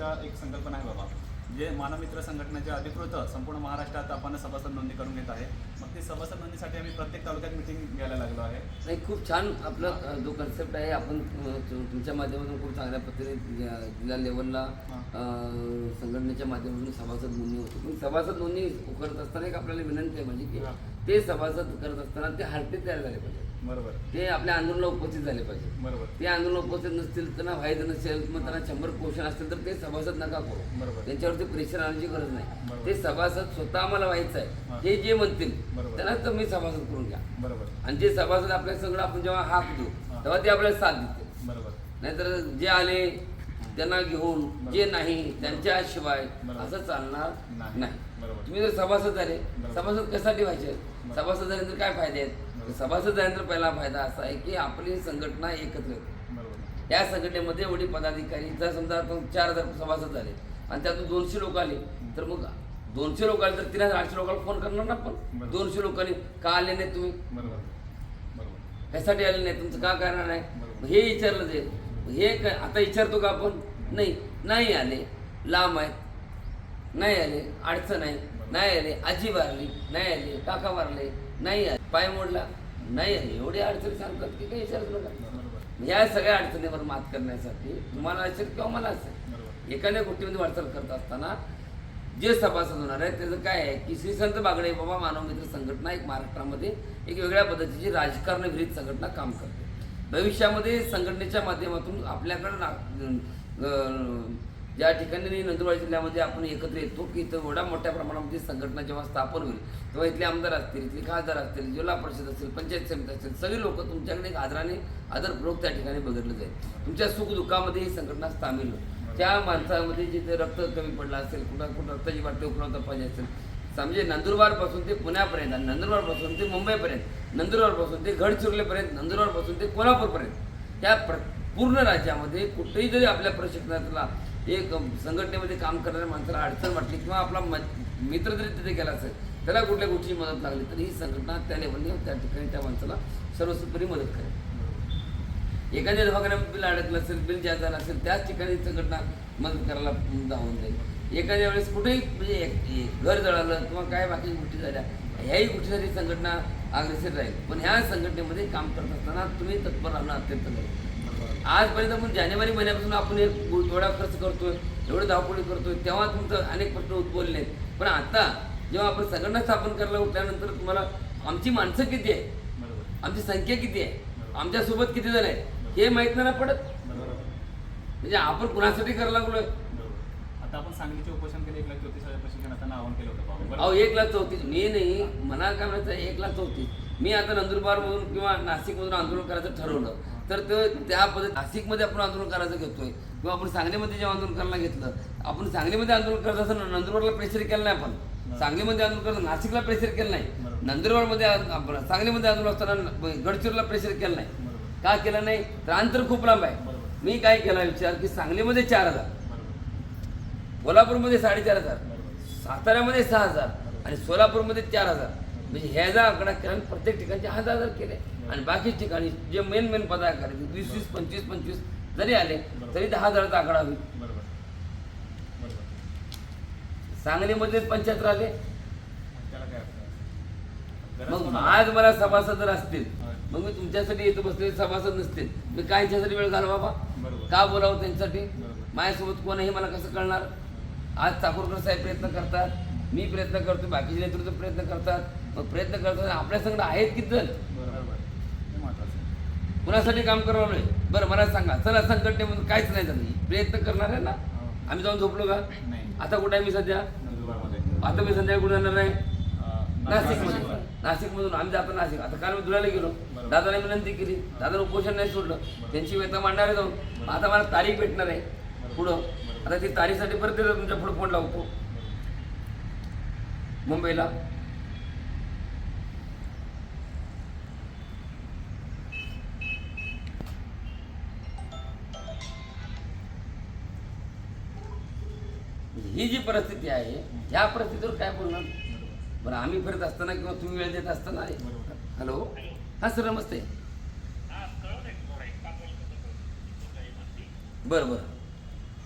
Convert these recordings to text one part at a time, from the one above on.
तुमच्या एक संकल्पना आहे बाबा जे मानवमित्र संघटनेच्या अधिकृत संपूर्ण महाराष्ट्रात आपण सभासद नोंदणी करून घेत आहे. मग ती सभासद नोंदणीसाठी आम्ही प्रत्येक तालुक्यात मिटिंग घ्यायला लागलो आहे. नाही खूप छान आपलं जो कन्सेप्ट आहे आपण तुमच्या माध्यमातून खूप चांगल्या पद्धतीने जिल्हा लेवलला संघटनेच्या माध्यमातून सभासद नोंदणी होते. पण सभासद नोंदणी करत असताना एक आपल्याला विनंती आहे म्हणजे की. ते सभासद करत असताना ते हरते तयार झाले पाहिजे. बरोबर ते आपल्या आंदोलनाला उपस्थित झाले पाहिजे बरोबर ते आंदोलन उपस्थित नसतील त्यांना व्हायचं नसेल मग त्यांना शंभर क्वेश्चन असतील तर ते सभासद नका करू बरोबर त्यांच्यावरती प्रेशर आणण्याची गरज नाही बरोबर. ते सभासद स्वतः आम्हाला व्हायचं हां. आहे हे जे म्हणतील बरोबर. त्यांना तुम्ही सभासद करून घ्या बरोबर आणि जे सभासद आपल्या सगळं आपण जेव्हा हाक देऊ हां. तेव्हा ते आपल्याला साथ देते बरोबर नाहीतर जे आले त्यांना घेऊन. जे नाही त्यांच्याशिवाय बरोबर. असं चालणार नाही. नाही बरोबर. तुम्ही जर सभासद झाले बरोबर. सभासद कशासाठी व्हायचे. सभासद झाल्यानंतर काय फायदे आहेत. सभासद झाल्यानंतर पहिला फायदा असा आहे की आपली संघटना एकत्र येते बरोबर. या संघटनेमध्ये एवढी पदाधिकारी जर समजा चार हजार सभासद झाले आणि त्यातून दोनशे लोक आले तर मग दोनशे लोक आले तर तीन हजार आठशे लोकांना फोन करणार ना आपण. दोनशे लोकांनी का आले नाही तुम्ही? ह्यासाठी आले नाही तुमचं का कारण नाही. मग हे विचारलं जाईल हे काय आता विचारतो का आपण? नाही. नाही आले लांब आहेत. नाही आले अडचण आहे. नाही आले आजी वारली. नाही आले काका वारले. नाही आले. पाय मोडला. नाही एवढी अडचणी सांगतात की काही नका बरोबर. या सगळ्या अडचणीवर मात करण्यासाठी तुम्हाला असेल किंवा मला असेल एखाद्या गोष्टीमध्ये वाटचाल करत असताना जे सभासद होणार आहे त्याचं काय आहे की श्री संत बागडे बाबा मानव मित्र संघटना एक महाराष्ट्रामध्ये एक वेगळ्या पद्धतीची राजकारण विरहित संघटना काम करते. भविष्यामध्ये संघटनेच्या माध्यमातून आपल्याकडं ज्या ठिकाणी नंदुरबार जिल्ह्यामध्ये आपण एकत्र येतो की इथं एवढ्या मोठ्या प्रमाणामध्ये संघटना जेव्हा स्थापन होईल तेव्हा इथले आमदार असतील इथले खासदार असतील जिल्हा परिषद असेल पंचायत समिती असेल सगळे लोक तुमच्याकडे एक आदराने आदरपूर्वक त्या ठिकाणी बघितलं जाईल. तुमच्या सुखदुःखामध्ये ही संघटना सामील होईल. त्या माणसामध्ये जिथे रक्त कमी पडलं असेल कुठं कुठं रक्ताची वाटते उपलब्ध पाहिजे असेल म्हणजे नंदुरबारपासून ते पुण्यापर्यंत आणि नंदुरबारपासून ते मुंबईपर्यंत नंदुरबारपासून ते गडचिरोलीपर्यंत नंदुरबारपासून ते कोल्हापूरपर्यंत त्या प्र पूर्ण राज्यामध्ये कुठेही जरी आपल्या प्रशिक्षणातला एक संघटनेमध्ये काम करणाऱ्या माणसाला अडचण वाटली किंवा आपला म- मित्र जरी तिथे गेला असेल त्याला कुठल्या गोष्टीची मदत लागली तर ही संघटना त्या लेवलने त्या ठिकाणी त्या माणसाला सर्वसुपरी मदत करेल. एखाद्या दवाखान्यात बिल अडकलं असेल बिल ज्या झालं असेल त्याच ठिकाणी संघटना मदत करायला धावून जाईल. एखाद्या वेळेस कुठेही म्हणजे घर जळालं किंवा काय बाकी गोष्टी झाल्या ह्याही गोष्टीसाठी संघटना अग्रेसर राहील. पण ह्या संघटनेमध्ये काम करत असताना तुम्ही तत्पर राहणं अत्यंत गरजेचं आजपर्यंत आपण जानेवारी महिन्यापासून आपण एक एवढा खर्च करतोय एवढं धावपळी करतोय तेव्हा तुमचं अनेक प्रश्न उद्भवले आहेत पण आता जेव्हा आपण संघटना स्थापन करायला उठल्यानंतर तुम्हाला आमची माणसं किती आहे आमची संख्या किती आहे? आमच्यासोबत किती जण आहेत? हे माहीत नाही ना पडत? बरोबर. म्हणजे आपण कुणासाठी करायला लागलोय? आता आपण सांगलीचे उपोषण केले एक लाख चौतीस हजार आवाहन केलं होतं अहो एक लाख चौतीस. मी नाही. मला काय म्हणायचं? एक लाख चौतीस. मी आता नंदुरबारमधून किंवा नाशिकमधून आंदोलन करायचं ठरवलं. तर ते त्या पद्धत नाशिकमध्ये आपण आंदोलन करायचं घेतोय. किंवा आपण सांगलीमध्ये जेव्हा आंदोलन करायला घेतलं आपण सांगलीमध्ये आंदोलन करत असताना नंदुरबारला प्रेशर केलं नाही आपण. सांगलीमध्ये आंदोलन करत नाशिकला प्रेशर केलं नाही. नंदुरबारमध्ये सांगलीमध्ये आंदोलन असताना गडचिरोला प्रेशर केलं नाही. का केलं नाही? तर अंतर खूप लांब आहे. मी काय केला विचार की सांगलीमध्ये चार हजार. कोल्हापूरमध्ये साडेचार हजार. साताऱ्यामध्ये सहा हजार. आणि सोलापूरमध्ये चार हजार. म्हणजे ह्याचा आकडा केला आणि प्रत्येक ठिकाणचे हजार हजार केले. आणि बाकी ठिकाणी जे मेन मेन पदाधिकारी वीस वीस पंचवीस पंचवीस जरी आले तरी दहा हजाराचा आकडा होईल. बरोबर. बरोबर. सांगलीमध्ये पंच्याहत्तर आले मग? आज मला सभासद जर असतील. मग मी तुमच्यासाठी येतो बसलेले सभासद नसतील. मी काय यांच्यासाठी वेळ घालवा बाबा का बोलावं त्यांच्यासाठी. माझ्यासोबत कोण आहे हे मला कसं कळणार? आज चाकूरकर साहेब प्रयत्न करतात. मी प्रयत्न करतो बाकीचे नेतृत्व प्रयत्न करतात. मग प्रयत्न करतात आपल्या संगत आहेत किती जण बरोबर हे महत्वाचं आहे. कुणासाठी काम करावं बरं मला सांगा. चला संघटनेमधून काहीच नाही झालं प्रयत्न करणार आहे ना? हो. आम्ही जाऊन झोपलो का? नाही. आता कुठे आहे मी सध्या? आता मी संध्याकाळी कुठे जाणार आहे? नाशिकमध्ये. नाशिकमध्ये. नाशिकमधून. आम्ही जातो नाशिक. आता काल मी धुळ्याला गेलो. दादाने विनंती केली. दादाने उपोषण नाही सोडलं. त्यांची व्यथा मांडणार आहे जाऊन आता मला तारीख भेटणार आहे. पुढं. आता ती तारीखसाठी परत तुमच्यापुढे फोन लावतो. मुंबईला. ही जी परिस्थिती आहे ह्या परिस्थितीवर काय बोलणार? बरं आम्ही फिरत असताना किंवा तुम्ही वेळ देत असताना. हॅलो? हां सर नमस्ते. बरं बरं.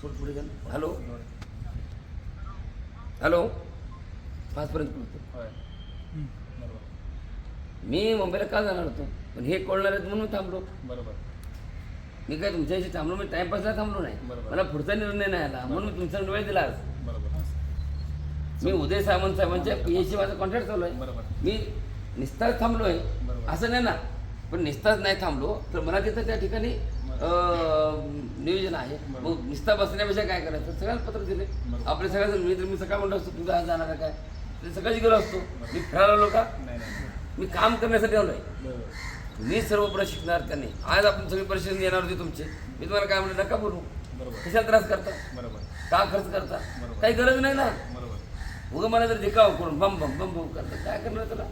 थोडं पुढे घ्या. हॅलो? हॅलो? पाचपर्यंत पोहोचतो. मी मुंबईला का जाणार होतो पण हे कळणार आहेत म्हणून थांबलो. बरोबर. मी काय तुमच्याशी थांबलो मी टाइमपासला थांबलो नाही. मला पुढचा निर्णय नाही आला. म्हणून मी तुमचा वेळ दिला मी उदय सामंत साहेबांच्या पीएचसी माझा कॉन्ट्रॅक्ट चालू आहे. बरोबर. मी निस्तार थांबलोय बरोबर. असं नाही ना. पण निस्तार नाही थांबलो. तर मला तिथं त्या ठिकाणी नियोजन आहे. मग निस्तार बसण्यापेक्षा काय करायचं? सगळ्यांना पत्र दिले. आपले सगळ्या मी तर मी सकाळ म्हणतो असतो तुझा आज जाणार आहे काय? ते सकाळची गेलो असतो. मी फिरायला आलो का? मी काम करण्यासाठी आलोय बरोबर. मी सर्व प्रशिक्षणार्थ्यांनी आज आपण सगळे प्रशिक्षण येणार होते तुमचे. मी तुम्हाला काय म्हणलं नका बोलू. बरोबर. कशाला त्रास करता? बरोबर. का खर्च करता? बरोबर. काही गरज नाही ना. बरोबर. उगं मला जर दिकाव करून बम बम बम बम करता काय करणार त्याला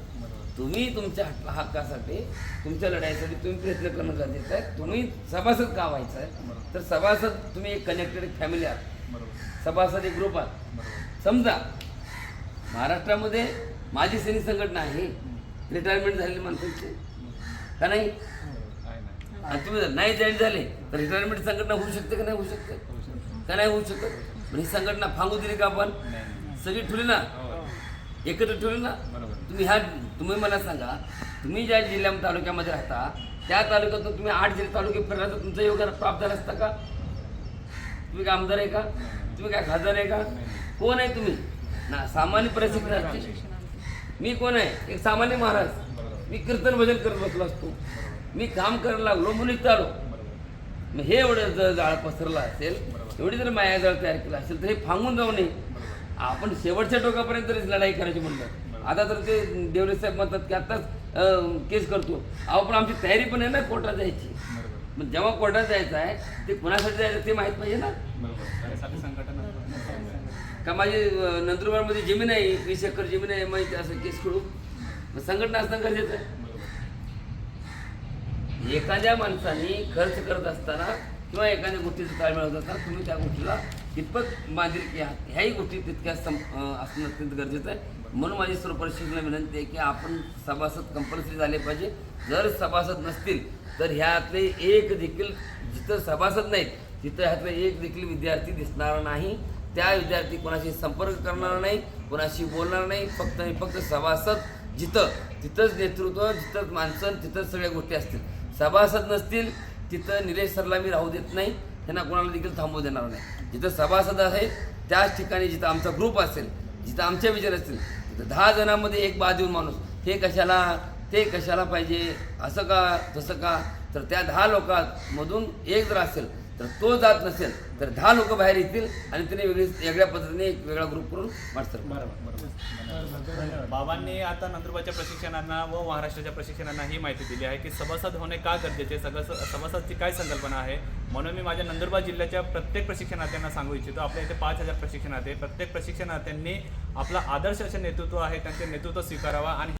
तुम्ही तुमच्या हक्क- हक्कासाठी तुमच्या लढाईसाठी तुम्ही प्रयत्न करणं गरजेचं आहे. तुम्ही सभासद का व्हायचं आहे. तर सभासद तुम्ही एक कनेक्टेड फॅमिली आहात. बरोबर. सभासद एक ग्रुप आहात. बरोबर. समजा महाराष्ट्रामध्ये माझी सैनिक संघटना आहे. रिटायरमेंट झालेली माणसांची. का नाही? आणि तुम्ही जर नाही जॉईन झाले तर रिटायरमेंट संघटना होऊ शकते का नाही होऊ शकते. का नाही होऊ शकत? ही संघटना फांगू दिली का आपण? सगळी ठेवली ना? हो. एकत्र ठेवली ना? बरोबर. तुम्ही ह्या तुम्ही मला सांगा तुम्ही ज्या जिल्ह्या तालुक्यामध्ये राहता त्या तालुक्यातून तुम्ही आठ जिल्हे तालुके फिरला तर तुमचं योगदान प्राप्त झालं असतं का? तुम्ही काय आमदार आहे का? तुम्ही काय खासदार आहे का? कोण आहे तुम्ही? ना सामान्य प्रशिक्षणार्थी मी कोण आहे? एक सामान्य महाराज. मी कीर्तन भजन करत बसलो असतो. मी काम करायला लागलो म्हणून इथं आलो. बरोबर मग हे एवढं जर जाळ पसरला असेल एवढी जर मायाजाळ तयार केला असेल तर हे फांगून जाऊ नये. आपण शेवटच्या टोकापर्यंत तरीच लढाई करायची म्हणलं. आता तर ते देवरे साहेब म्हणतात की आत्ताच केस करतो. अहो पण आमची तयारी पण आहे ना कोर्टात जायची. मग जेव्हा कोर्टात जायचं आहे ते कुणासाठी जायचं ते माहीत पाहिजे ना? का माझी नंदुरबारमध्ये जमीन आहे वीस एकर जमीन आहे माहिती असं केस करू संघटना असणं गरजेचं आहे. एखाद्या माणसाने खर्च करत असताना किंवा एखाद्या गोष्टीचा ताळमेळ होत असताना तुम्ही त्या गोष्टीला कितपत बांधिलकी आहात? ह्याही गोष्टी तितक्या सम असणं अत्यंत गरजेचं आहे. म्हणून माझी सर्व परिषदेला विनंती आहे की आपण सभासद कंपल्सरी झाले पाहिजे. जर सभासद नसतील तर ह्यातले एक देखील जिथं सभासद नाहीत तिथं ह्यातले एक देखील विद्यार्थी दिसणार नाही. त्या विद्यार्थी कोणाशी संपर्क करणार नाही कोणाशी बोलणार नाही. फक्त आणि फक्त सभासद जिथं तिथंच नेतृत्व जिथंच माणसं तिथंच सगळ्या गोष्टी असतील. सभासद नसतील तिथं निलेश सरला मी राहू देत नाही त्यांना कोणाला देखील थांबवू देणार नाही. जिथं सभासद आहेत त्याच ठिकाणी जिथं आमचा ग्रुप असेल जिथं आमचे विचार असतील तिथं दहा जणांमध्ये एक बाजून माणूस हे कशाला ते कशाला पाहिजे असं का तसं का? तर त्या दहा लोकांमधून एक जर असेल तर तो जात नसेल तर दहा लोक बाहेर येतील आणि त्याने वेगळी वेगळ्या पद्धतीने एक वेगळा ग्रुप करून मास्टर बरोबर बाबांनी आता नंदुरबारच्या प्रशिक्षणांना व महाराष्ट्राच्या प्रशिक्षणांना ही माहिती दिली आहे की सभासद होणे का गरजेचे सगळं सभासदची काय संकल्पना आहे? म्हणून मी माझ्या नंदुरबार जिल्ह्याच्या प्रत्येक प्रशिक्षणार्थ्यांना सांगू इच्छितो. आपल्या इथे पाच हजार प्रशिक्षणार्थी प्रत्येक प्रशिक्षणार्थ्यांनी आपला आदर्श असे नेतृत्व आहे त्यांचे नेतृत्व स्वीकारावा आणि